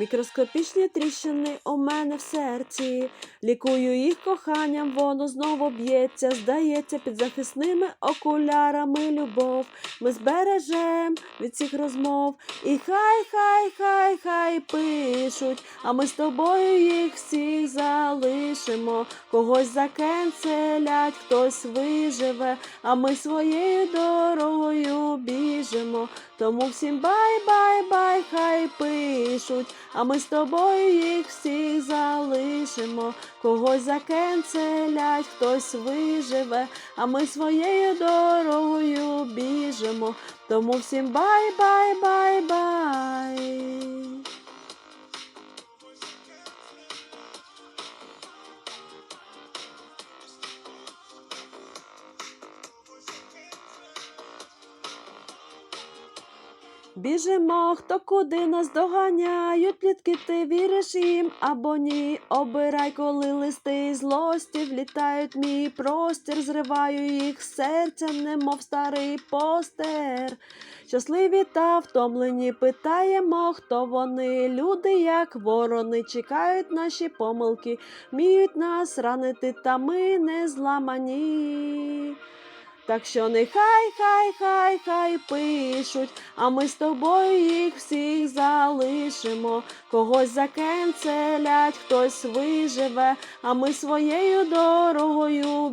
Мікроскопічні тріщини у мене в серці. Лікую їх коханням, воно знову б'ється. Здається, під захисними окулярами любов. Ми збережем від цих розмов. І хай, хай, хай, хай пишуть. А ми з тобою їх всіх залишимо. Когось закенселять, хтось виживе, а ми своєю дорогою біжимо. Тому всім бай, бай, бай, хай пишуть, а ми з тобою їх всіх залишимо. Когось закенцелять, хтось виживе, а ми своєю дорогою біжимо. Тому всім бай, Біжимо, хто куди нас доганяють, плітки ти віриш їм або ні. Обирай, коли листи злості влітають мій простір, зриваю їх серцем, немов старий постер. Щасливі та втомлені питаємо, хто вони. Люди, як ворони, чекають наші помилки, вміють нас ранити, та ми не зламані. Так що нехай, хай, хай, хай пишуть, а ми з тобою їх всіх залишимо. Когось закенцелять, хтось виживе, а ми своєю дорогою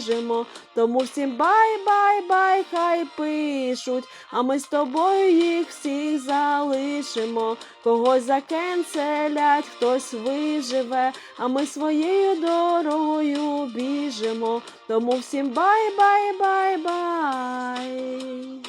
біжимо. Тому всім бай, бай, бай, хай пишуть, а ми з тобою їх всіх залишимо. Когось закенселять, хтось виживе, а ми своєю дорогою біжимо. Тому всім бай, бай, бай, бай.